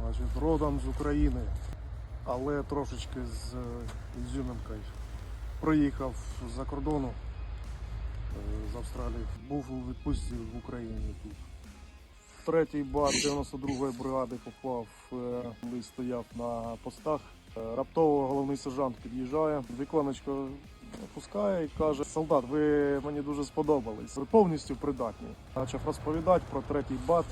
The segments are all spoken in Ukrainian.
Значить, родом з України, але трошечки з е, ізюминкою. Приїхав з-за кордону е, з Австралії. Був у відпустці в Україні тут. Третій бат 92-ї бригади попав, е, коли стояв на постах. Е, Раптово головний сержант під'їжджає, віконечко опускає і каже: Солдат, ви мені дуже сподобались. Ви повністю придатні. Почав розповідати про третій бат,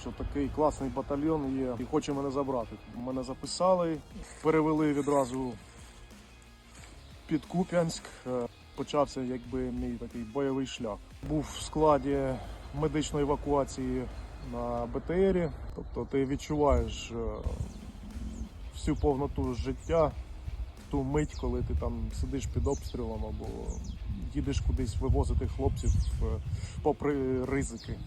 що такий класний батальйон є і хоче мене забрати. Мене записали, перевели відразу під Куп'янськ. Е, Почався якби мій такий бойовий шлях. Був в складі медичної евакуації на БТРі. Тобто ти відчуваєш е, всю повноту життя ту мить, коли ти там сидиш під обстрілом або їдеш кудись вивозити хлопців е, попри ризики.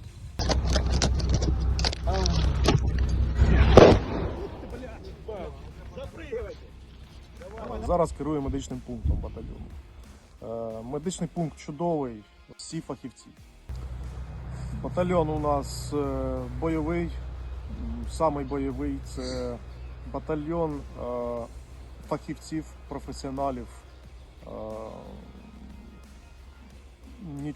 Зараз керую медичним пунктом батальйону. Е, Медичний пункт чудовий, всі фахівці. Батальйон у нас е, бойовий, самий бойовий це батальйон е, фахівців, професіоналів.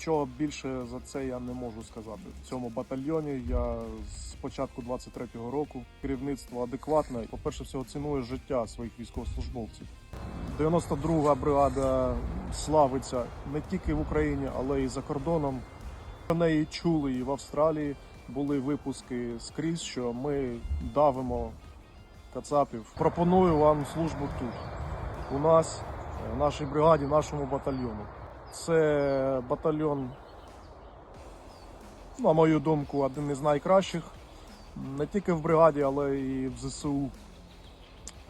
Е, Нічого більше за це я не можу сказати. В цьому батальйоні я з початку 23-го року керівництво адекватне. По-перше, всього цінує життя своїх військовослужбовців. 92-га бригада славиться не тільки в Україні, але й за кордоном. Про неї чули і в Австралії. Були випуски скрізь, що ми давимо кацапів. Пропоную вам службу тут. У нас, в нашій бригаді, в нашому батальйону. Це батальйон, на мою думку, один із найкращих. Не тільки в бригаді, але і в ЗСУ.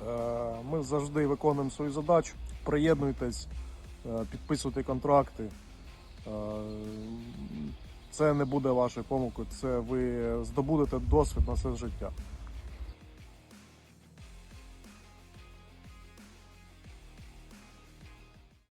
Е, Ми завжди виконуємо свою задачу. Приєднуйтесь, е, підписуйте контракти. Е, Це не буде вашою помилкою, це ви здобудете досвід на все життя.